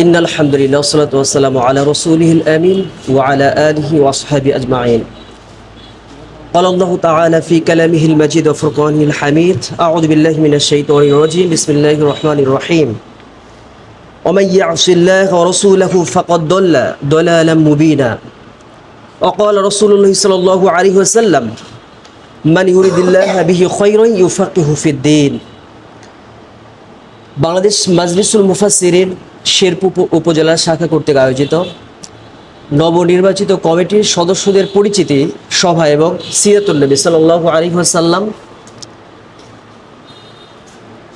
إن الحمد لله والصلاة والسلام على رسوله الأمين وعلى آله وأصحابه أجمعين قال الله تعالى في كلامه المجيد وفرقانه الحميد أعوذ بالله من الشيطان الرجيم بسم الله الرحمن الرحيم ومن يعص الله ورسوله فقد ضل ضلالا مبينا وقال رسول الله صلى الله عليه وسلم من يريد الله به خيرا يفقه في الدين বাংলাদেশ মাজলিসুল মুফাসসিরিন শেরপুর উপ- উপজেলা শাখা কর্তৃক আয়োজিত নবনির্বাচিত কমিটির সদস্যদের পরিচিতি সভা এবং সিরাতুল নবী সাল্লাল্লাহু আলাইহি ওয়াসাল্লাম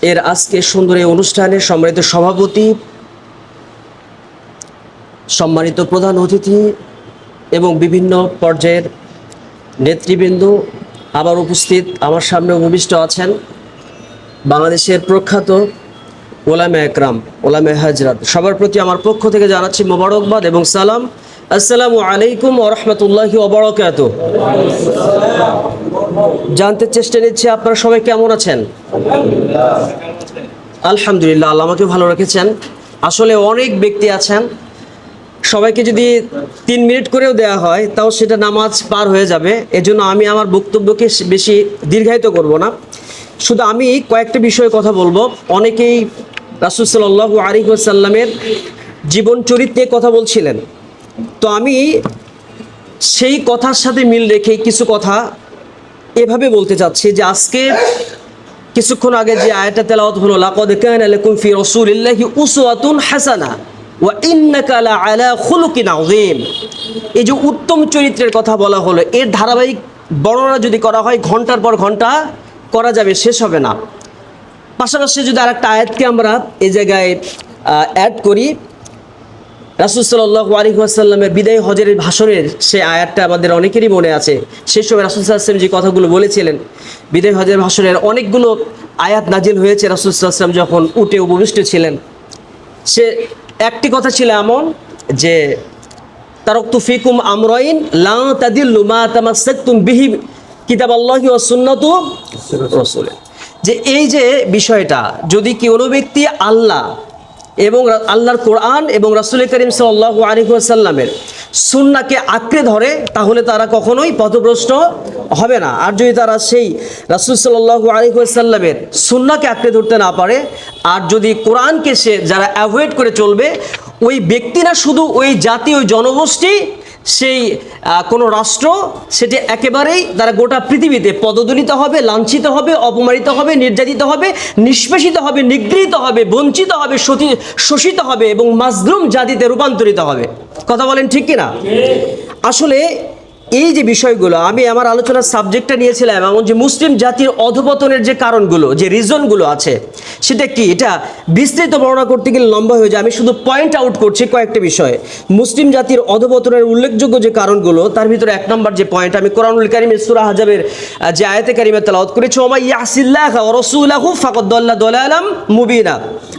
এর আজকে সুন্দর এই অনুষ্ঠানে সম্মানিত সভাপতি, সম্মানিত প্রধান অতিথি এবং বিভিন্ন পর্যায়ের নেতৃবৃন্দ আবার উপস্থিত আমার সামনে উপবিষ্ট আছেন। বাংলাদেশের প্রখ্যাত ওলামে একরাম, ওলামে হাজরাত, সবার প্রতি আমার পক্ষ থেকে জানাচ্ছি মোবারকবাদ এবং সালাম। আসসালামু আলাইকুম ও রহমতুল্লাহি ওবরাকাত জানতে চেষ্টা নিচ্ছি আপনারা সবাই কেমন আছেন? আলহামদুলিল্লাহ, আল্লাহ আমাকে ভালো রেখেছেন। আসলে অনেক ব্যক্তি আছেন। সবাইকে যদি তিন মিনিট করেও দেওয়া হয়, তাও সেটা নামাজ পার হয়ে যাবে। এজন্য আমি আমার বক্তব্যকে বেশি দীর্ঘায়িত করব না। শুধু আমি কয়েকটা বিষয়ে কথা বলব। অনেকেই রাসুল সাল্লাহ আলিহাসাল্লামের জীবন চরিত্র নিয়ে কথা বলছিলেন। তো আমি সেই কথার সাথে মিল রেখে কিছু কথা এভাবে বলতে চাচ্ছি যে আজকে কিছুক্ষণ আগে যে আয়াতটা তেলাওয়াত হলো, লাকাদ কানা লাকুম ফি রাসূলিল্লাহি উসওয়াতুন হাসানা ওয়া ইন্নাকা লা আলা খুলুকিন আযীম। এই যে উত্তম চরিত্রের কথা বলা হলো, এর ধারাবাহিক বর্ণনা যদি করা হয়, ঘণ্টার পর ঘণ্টা করা যাবে, শেষ হবে না। পাশাপাশি যদি আরেকটা আয়াতকে আমরা এই জায়গায় অ্যাড করি, রাসুল সাল্লাহ আলী আসাল্লামের বিদায় হজের ভাষণের সেই আয়াতটা আমাদের অনেকেরই মনে আছে। সেই সময় রাসুল সাল্লাম যে কথাগুলো বলেছিলেন, বিদায় হজের ভাষণের অনেকগুলো আয়াত নাজিল হয়েছে রাসুল সাল্লাম যখন উঠে উপবিষ্ট ছিলেন। সে একটি কথা ছিল এমন যে, তারকতু ফিকুম আমরাইন লা তাদিল্লু মা তামাসসাকতুম বিহি কিতাব আল্লাহি সুন্নাতু রাসূলের যে এই যে বিষয়টা, যদি কোনো ব্যক্তি আল্লাহ এবং আল্লাহর কোরআন এবং রাসূল করিম সাল্লাল্লাহু আলাইহি ওয়াসাল্লামের সুন্নাহকে আঁকড়ে ধরে, তাহলে তারা কখনোই পথভ্রষ্ট হবে না। আর যদি তারা সেই রাসূল সাল্লাল্লাহু আলাইহি ওয়াসাল্লামের সুন্নাহকে আঁকড়ে ধরতে না পারে, আর যদি কোরআনকে সে যারা অ্যাভয়েড করে চলবে, ওই ব্যক্তি না শুধু ওই জাতি, ওই জনগোষ্ঠী সেই কোনো রাষ্ট্র সেটি একেবারেই তারা গোটা পৃথিবীতে পদদলিত হবে লাঞ্ছিত হবে অপমানিত হবে নির্যাতিত হবে নিষ্পেষিত হবে নিগৃহীত হবে বঞ্চিত হবে শোষিত হবে এবং মাজলুম জাতিতে রূপান্তরিত হবে। কথা বলেন ঠিক কিনা? আসলে এই যে বিষয়গুলো, আমি আমার আলোচনার সাবজেক্টটা নিয়েছিলাম এমন যে মুসলিম জাতির অধপতনের যে কারণগুলো, যে রিজনগুলো আছে, সেটা কি? এটা বিস্তৃত বর্ণনা করতে গেলে লম্বা হয়ে যায়। আমি শুধু পয়েন্ট আউট করছি কয়েকটা বিষয়ে। মুসলিম জাতির অধপতনের উল্লেখযোগ্য যে কারণগুলো, তার ভিতরে এক নম্বর যে পয়েন্ট আমি কোরআনুল কারিমের সুরা হাজাবের যে আয়াতে কারিমে তেলাওয়াত করেছি ওমা ইয়াসিল্লাহ ওয়া রাসূলাহু ফাকাদ দাল্লা দালালাম মুবিনা।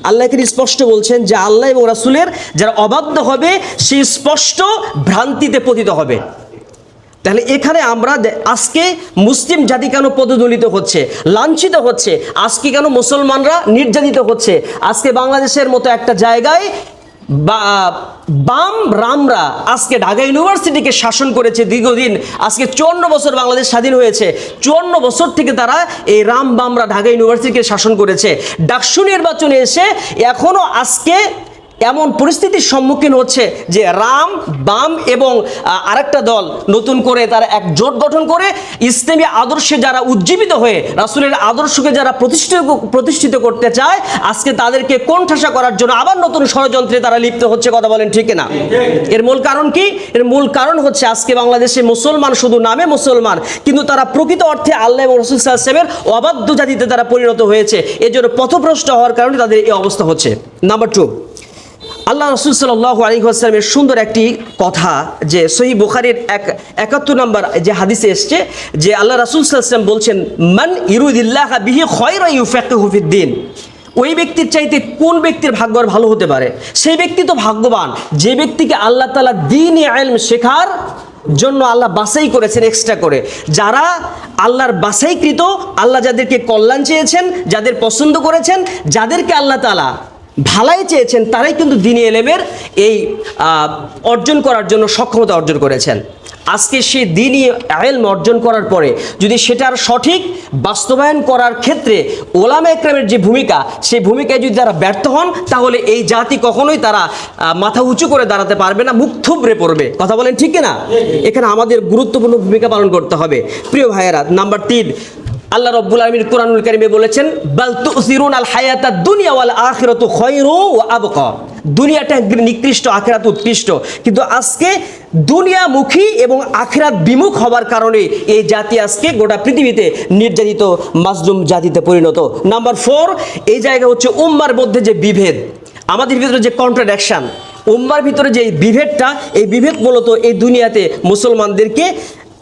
আল্লাহ স্পষ্ট বলছেন যে আল্লাহ এবং রাসূলের যারা অবাধ্য হবে সে স্পষ্ট ভ্রান্তিতে পতিত হবে। তাহলে এখানে আমরা আজকে মুসলিম জাতি কেন পদদলিত হচ্ছে? লাঞ্ছিত হচ্ছে। আজকে কেন মুসলমানরা নির্যাতিত হচ্ছে? আজকে বাংলাদেশের মতো একটা জায়গায় বাম রামরা আজকে ঢাকা ইউনিভার্সিটিকে শাসন করেছে দীর্ঘদিন। আজকে চুয়ান্ন বছর বাংলাদেশ স্বাধীন হয়েছে। চুয়ান্ন বছর থেকে তারা এই রাম বামরা ঢাকা ইউনিভার্সিটিকে শাসন করেছে। ডাকসু নির্বাচনে এসে এখনও আজকে এমন পরিস্থিতির সম্মুখীন হচ্ছে যে রাম, বাম এবং আরেকটা দল নতুন করে তারা এক জোট গঠন করে ইসলামী আদর্শে যারা উজ্জীবিত হয়ে, রাসুলের আদর্শকে যারা প্রতিষ্ঠিত প্রতিষ্ঠিত করতে চায়, আজকে তাদেরকে কোণঠাসা করার জন্য আবার নতুন ষড়যন্ত্রে তারা লিপ্ত হচ্ছে, কথা বলেন ঠিক না এর মূল কারণ কি? এর মূল কারণ হচ্ছে আজকে বাংলাদেশে মুসলমান শুধু নামে মুসলমান, কিন্তু তারা প্রকৃত অর্থে আল্লাহ এবং রসুল সাহেবের অবাধ্য জাতিতে তারা পরিণত হয়েছে। এর জন্য পথভ্রষ্ট হওয়ার কারণে তাদের এই অবস্থা হচ্ছে। নাম্বার টু আল্লাহ রসুল সাল্লাহ আলী আসসালামের সুন্দর একটি কথা যে সহি বুখারির এক একাত্তর নম্বর যে হাদিসে এসছে যে আল্লাহ রসুল সাল্লাম বলছেন, মান ইরুদিল্লাহ বিহি খয়রা ইউফাকুফিদ্দিন ওই ব্যক্তির চাইতে কোন ব্যক্তির ভাগ্য আর ভালো হতে পারে? সেই ব্যক্তি তো ভাগ্যবান। যে ব্যক্তিকে আল্লাহ তালা দিন এলম শেখার জন্য আল্লাহ বাসাই করেছেন এক্সট্রা করে। যারা আল্লাহর বাসাইকৃত আল্লাহ যাদেরকে কল্যাণ চেয়েছেন, যাদের পছন্দ করেছেন, যাদেরকে আল্লাহ তালা ভালাই চেয়েছেন, তারাই কিন্তু দিনী এলেমের এই অর্জন করার জন্য সক্ষমতা অর্জন করেছেন। আজকে সে দিনই এলম অর্জন করার পরে যদি সেটার সঠিক বাস্তবায়ন করার ক্ষেত্রে ওলামা একরামের যে ভূমিকা, সেই ভূমিকায় যদি তারা ব্যর্থ হন, তাহলে এই জাতি কখনোই তারা মাথা উঁচু করে দাঁড়াতে পারবে না, মুখ থুবড়ে পড়বে। কথা বলেন ঠিক না এখানে আমাদের গুরুত্বপূর্ণ ভূমিকা পালন করতে হবে। প্রিয় ভাইয়েরা, নাম্বার তিন আল্লাহ রব্বুল আলমীর কোরআনুল কারিমে বলেছেন, বাল তুসিরুন আল হায়াতা দুনিয়া ওয়াল আখিরাতু খায়রু ওয়া আবকা। দুনিয়াটা নিকৃষ্ট, আখিরাত উৎকৃষ্ট। কিন্তু আজকে দুনিয়ামুখী এবং আখিরাত বিমুখ হবার কারণে এই জাতি আজকে গোটা পৃথিবীতে নির্যাতিত, মাজলুম জাতিতে পরিণত। নাম্বার ফোর, এই জায়গা হচ্ছে উম্মার মধ্যে যে বিভেদ। আমাদের ভিতরে যে কন্ট্রাডাকশন উম্মার ভিতরে যে বিভেদটা, এই বিভেদ মূলত এই দুনিয়াতে মুসলমানদেরকে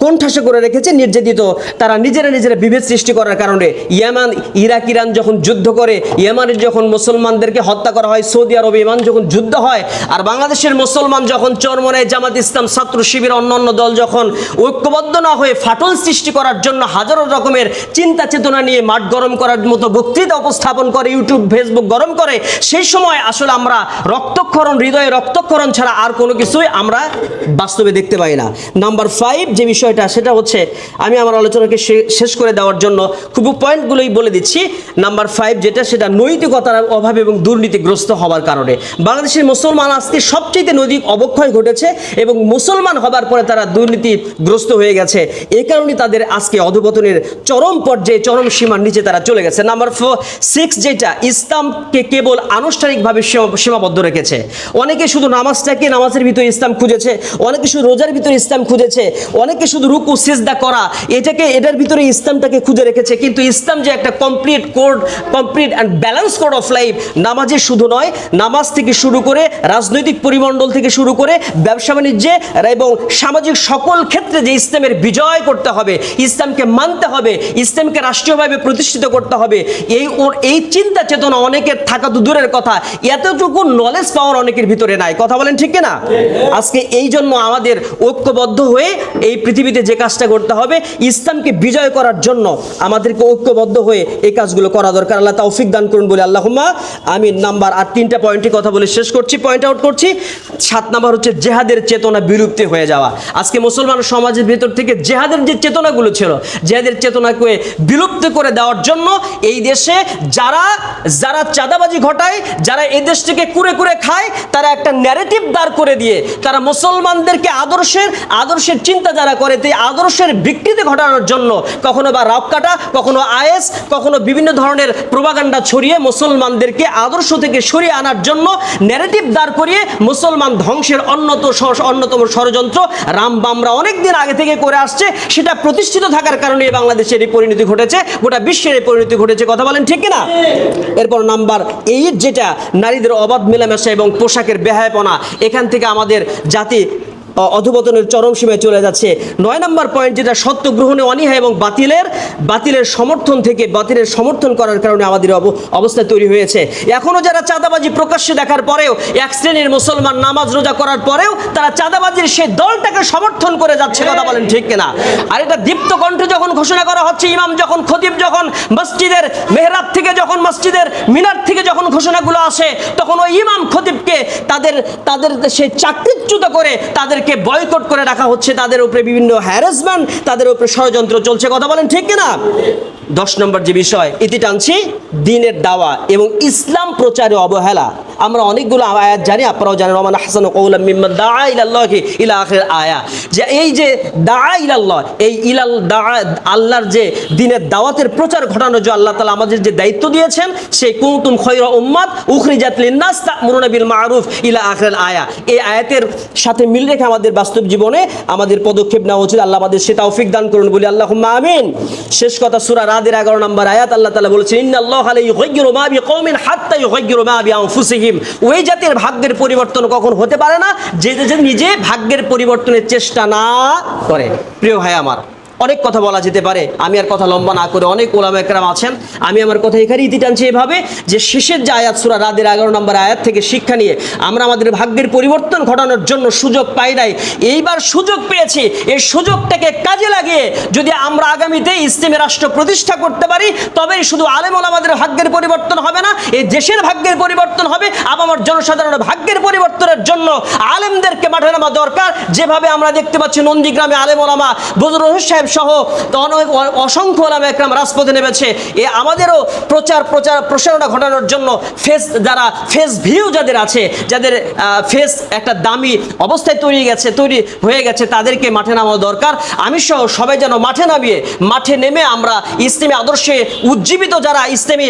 কোণঠাসা করে রেখেছে? নির্যাতিত। তারা নিজেরা নিজেরা বিভেদ সৃষ্টি করার কারণে ইয়ামান, ইরাক, ইরান যখন যুদ্ধ করে, ইয়ামানের যখন মুসলমানদেরকে হত্যা করা হয়, সৌদি আরব, ইমান যখন যুদ্ধ হয়, আর বাংলাদেশের মুসলমান যখন চরমনে জামাত ইসলাম, ছাত্র শিবির, অন্যান্য দল যখন ঐক্যবদ্ধ না হয়ে ফাটল সৃষ্টি করার জন্য হাজারো রকমের চিন্তা চেতনা নিয়ে মাঠ গরম করার মতো বক্তৃতা উপস্থাপন করে, ইউটিউব, ফেসবুক গরম করে, সেই সময় আসলে আমরা রক্তক্ষরণ, হৃদয়ে রক্তক্ষরণ ছাড়া আর কোনো কিছুই আমরা বাস্তবে দেখতে পাই না। নাম্বার ফাইভ যে বিষয়টা সেটা হচ্ছে আমি আমার আলোচনাকে শেষ করে দেওয়ার জন্য খুব পয়েন্টগুলোই বলে দিচ্ছি। নাম্বার ফাইভ যেটা সেটা নৈতিকতার অভাব এবং দুর্নীতিগ্রস্ত হওয়ার কারণে। বাংলাদেশের মুসলমান আজকে সবচেয়ে নৈতিক অবক্ষয় ঘটেছে এবং মুসলমান হবার পরে তারা দুর্নীতিগ্রস্ত হয়ে গেছে। এই কারণে তাদের আজকে অধপতনের চরম পর্যায়ে, চরম সীমার নিচে তারা চলে গেছে। নাম্বার ফোর সিক্স যেটা, ইসলামকে কেবল আনুষ্ঠানিকভাবে সীমা- সীমাবদ্ধ রেখেছে। অনেকে শুধু নামাজটাকে নামাজের ভিতরে ইসলাম খুঁজেছে, অনেকে শুধু রোজার ভিতরে ইসলাম খুঁজেছে, অনেকে শুধু রুকু, সিজদা করা, এটাকে, এটার ভিতরে ইসলামটাকে খুঁজে রেখেছে। কিন্তু ইসলাম যে একটা complete code complete and balance code of life নামাজে শুধু নয়, নামাজ থেকে শুরু করে, রাজনৈতিক পরিমণ্ডল থেকে শুরু করে, ব্যবসা বাণিজ্যে, এবং সামাজিক সকল ক্ষেত্রে যে ইসলামের বিজয় করতে হবে, ইসলামকে মানতে হবে, ইসলামকে রাষ্ট্রীয়ভাবে প্রতিষ্ঠিত করতে হবে, এই ওর, এই চিন্তা চেতনা অনেকের থাকা তো দূরের কথা। এতটুকু নলেজ পাওয়ার অনেকের ভিতরে নাই। কথা বলেন ঠিক না আজকে এই জন্য আমাদের ঐক্যবদ্ধ হয়ে এই পৃথিবীতে যে কাজটা করতে হবে, ইসলামকে বিজয় করার জন্য আমাদেরকে ঐক্যবদ্ধ হয়ে এই কাজগুলো করা দরকার। আল্লাহ তৌফিক দান করুন বলে আল্লাহুম্মা আমি নাম্বার আর তিনটা পয়েন্টের কথা বলে শেষ করছি পয়েন্ট আউট করছি। সাত নাম্বার হচ্ছে জেহাদের চেতনা বিলুপ্তি হয়ে যাওয়া। আজকে মুসলমান সমাজের ভেতর থেকে জেহাদের যে চেতনাগুলো ছিল, জেহাদের চেতনাকে বিলুপ্ত করে দেওয়ার জন্য এই দেশে যারা যারা চাঁদাবাজি ঘটায়, যারা এই দেশটিকে কুরে কুরে খায়, তারা একটা ন্যারেটিভ দাঁড় করে দিয়ে তারা মুসলমানদেরকে আদর্শের আদর্শের চিন্তা যারা করে সেই আদর্শের বিকৃতি ঘটানোর জন্য কখনো বা কাটা কখনো আয়েস কখনো বিভিন্ন ধরনের প্রোপাগান্ডা ছড়িয়ে মুসলমানদেরকে আদর্শ থেকে সরিয়ে আনার জন্য ন্যারেটিভ দাঁড় করিয়ে মুসলমান ধ্বংসের অন্যত অন্যতম ষড়যন্ত্র রামবামরা অনেক দিন আগে থেকে করে আসছে। সেটা প্রতিষ্ঠিত থাকার কারণে বাংলাদেশের এই পরিণতি ঘটেছে, গোটা বিশ্বের এই পরিণতি ঘটেছে। কথা বলেন ঠিক কিনা? এরপর নাম্বার এইট যেটা নারীদের অবাধ মেলামেশা এবং পোশাকের বেহায়পনা, এখান থেকে আমাদের জাতি অধপতনের চরম সীমায় চলে যাচ্ছে। নয় নম্বর পয়েন্ট যেটা সত্য গ্রহণে অনীহা এবং বাতিলের বাতিলের সমর্থন থেকে বাতিলের সমর্থন করার কারণে আমাদের অব- অবস্থা তৈরি হয়েছে। এখনও যারা চাঁদাবাজি প্রকাশ্যে দেখার পরেও, এক শ্রেণির মুসলমান নামাজ রোজা করার পরেও, তারা চাঁদাবাজির সেই দলটাকে সমর্থন করে যাচ্ছে, কথা বলেন ঠিক কিনা? আর এটা দীপ্ত কণ্ঠে যখন ঘোষণা করা হচ্ছে, ইমাম যখন খতিব যখন মসজিদের মেহরাব থেকে যখন মসজিদের মিনার থেকে যখন ঘোষণাগুলো আসে, তখন ওই ইমাম খতিবকে তাদের তাদের সেই চাকরিচ্যুত করে তাদেরকে বয়কট করে রাখা হচ্ছে, তাদের উপরে বিভিন্ন হ্যারাসমেন্ট তাদের উপরে ষড়যন্ত্র চলছে। কথা বলেন ঠিক কিনা? দশ নম্বর যে বিষয়, ইতি টানছি, দিনের দাওয়া এবং ইসলাম প্রচারে অবহেলা। আমরা অনেকগুলো আয়াত জানি, আপনারাও জানেন রহমান হাসান কৌলাম দা ইলা আখির আয়া। যে এই যে দা ইলাল্লাহ, এই ইলাল দা আল্লাহর যে দিনের দাওয়াতের প্রচার ঘটানো যে আল্লাহ তালা আমাদের যে দায়িত্ব দিয়েছেন, সেই কুনতুম খয়রা উম্মাত উখরিজাত লিন্নাস তা'মুরুনা বিল মারুফ ইলা আখির আয়া। এই আয়াতের সাথে মিল রেখে আমাদের বাস্তব জীবনে আমাদের পদক্ষেপ নেওয়া উচিত, আল্লাহ আমাদের সে তৌফিক দান করুন, বলি আল্লাহুম্মা আমিন। শেষ কথা, সূরা রাদের 11 নম্বর আয়াত, আল্লাহ তালা বলেছেন, ইন্নাল্লাহা লা ইউগাইয়িরু মা বিকওমিন হাত্তা ইউগাইয়িরু মা বিআনফুসিহিম ওই জাতির ভাগ্যের পরিবর্তন কখন হতে পারে না? যে নিজে ভাগ্যের পরিবর্তনের চেষ্টা না করে। প্রিয় ভাই আমার অনেক কথা বলা যেতে পারে। আমি আর কথা লম্বা না করে অনেক ওলামা একরাম আছেন। আমি আমার কথা এখানে ইতি টানছি এভাবে যে শেষের যে আয়াত, সুরা রাদের এগারো নম্বর আয়াত থেকে শিক্ষা নিয়ে আমরা আমাদের ভাগ্যের পরিবর্তন ঘটানোর জন্য সুযোগ পাই নাই। এইবার সুযোগ পেয়েছি। এই সুযোগটাকে কাজে লাগিয়ে যদি আমরা আগামীতে ইসলামী রাষ্ট্র প্রতিষ্ঠা করতে পারি, তবেই শুধু আলেমল আমাদের ভাগ্যের পরিবর্তন হবে না, এই দেশের ভাগ্যের পরিবর্তন হবে আবার জনসাধারণের ভাগ্যের পরিবর্তনের জন্য আলেমদেরকে মাঠে নামা দরকার। যেভাবে আমরা দেখতে পাচ্ছি নন্দীগ্রামে আলেম ওলামা বজর সাহেব সহ অনেক অসংখ্য ওলামা একরাম রাজপথে নেমেছে। এ আমাদেরও প্রচার প্রচার, প্রসারণা ঘটানোর জন্য ফেস, যারা ফেস ভিউ যাদের আছে, যাদের ফেস একটা দামি অবস্থায় তৈরি গেছে, তৈরি হয়ে গেছে, তাদেরকে মাঠে নামানো দরকার। আমি সহ সবাই যেন মাঠে নামিয়ে, মাঠে নেমে আমরা ইসলামী আদর্শে উজ্জীবিত যারা ইসলামী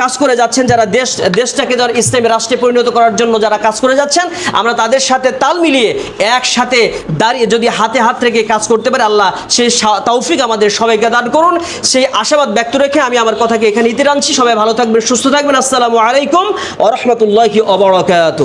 কাজ করে যাচ্ছেন, যারা দেশ, দেশটাকে যারা ইসলামী রাষ্ট্রে পরিণত করার জন্য যারা কাজ করে যাচ্ছেন, আমরা তাদের সাথে তাল মিলিয়ে একসাথে দাঁড়িয়ে যদি হাতে হাত রেখে কাজ করতে পারে, আল্লাহ সেই তৌফিক আমাদের সবাইকে দান করুন। সেই আশাবাদ ব্যক্ত রেখে আমি আমার কথাকে এখানে ইতি টানছি সবাই ভালো থাকবেন, সুস্থ থাকবেন। আসসালামু আলাইকুম ওরহমতুল্লাহি অবরাকাত